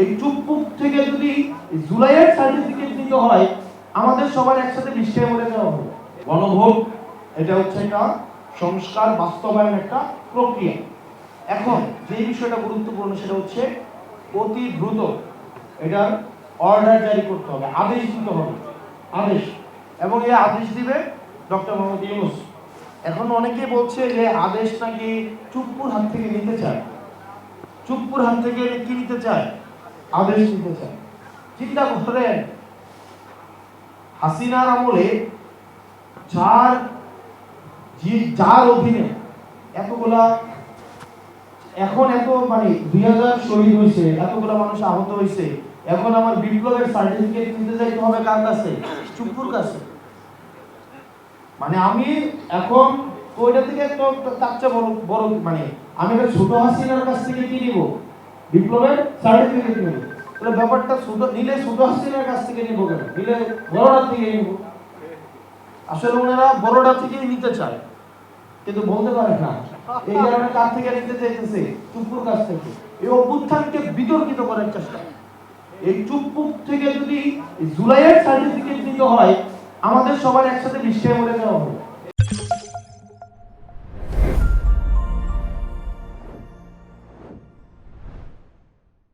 এই চুপপুক থেকে যদি জুলাইয়ের সার্টিফিকেট দিতে হয়, আমাদের সবার একসাথে বিষ্কায় মরে দেওয়া হবে। গণভোট, এটা হচ্ছে একটা সংস্কার বাস্তবায়ন একটা প্রক্রিয়া। এখন যে বিষয়টা গুরুত্বপূর্ণ, সেটা হচ্ছে অতি দ্রুত এটার অর্ডার জারি করতে হবে, আদেশ দিতে হবে। আদেশ। এবং এই আদেশ দিবে ডক্টর মোহাম্মদ ইউনুস। এখন অনেকে বলছে যে আদেশ নাকি চুপ্পুর হাত থেকে নিতে চায়। চুপ্পুর হাত থেকে কি নিতে চায়? আদেশ নিতে চায় চিন্তা করেন হাসিনার আমলে যার যার অধীনে এতগুলা এখন এত মানে দুই হাজার শহীদ হয়েছে এতগুলা মানুষ আহত হয়েছে এখন আমার বিপ্লবের সার্টিফিকেট নিতে যাইতে হবে কার কাছে? চুপুর কাছে। মানে আমি এখন ওইটা থেকে একটা তার চেয়ে বড় বড় মানে আমি একটা ছোট হাসিনার কাছ থেকে কি নিব? বিপ্লবের সার্টিফিকেট নিব। তাহলে ব্যাপারটা ছোট নিলে ছোট হাসিনার কাছ থেকে নিব কেন? নিলে বড়টার থেকে নিব। আসলে ওনারা বড়টা থেকেই নিতে চায়, কিন্তু বলতে পারে না। এই কারণে কার থেকে নিতে চাইতেছে? চুপুর কাছ থেকে। এই অভ্যুত্থানকে বিতর্কিত করার চেষ্টা। এই চুপপুক থেকে যদি জুলাইয়ের সার্টিফিকেট দিতে হয়, আমাদের সবার একসাথে বিস্ময় মরে দেওয়া হবে।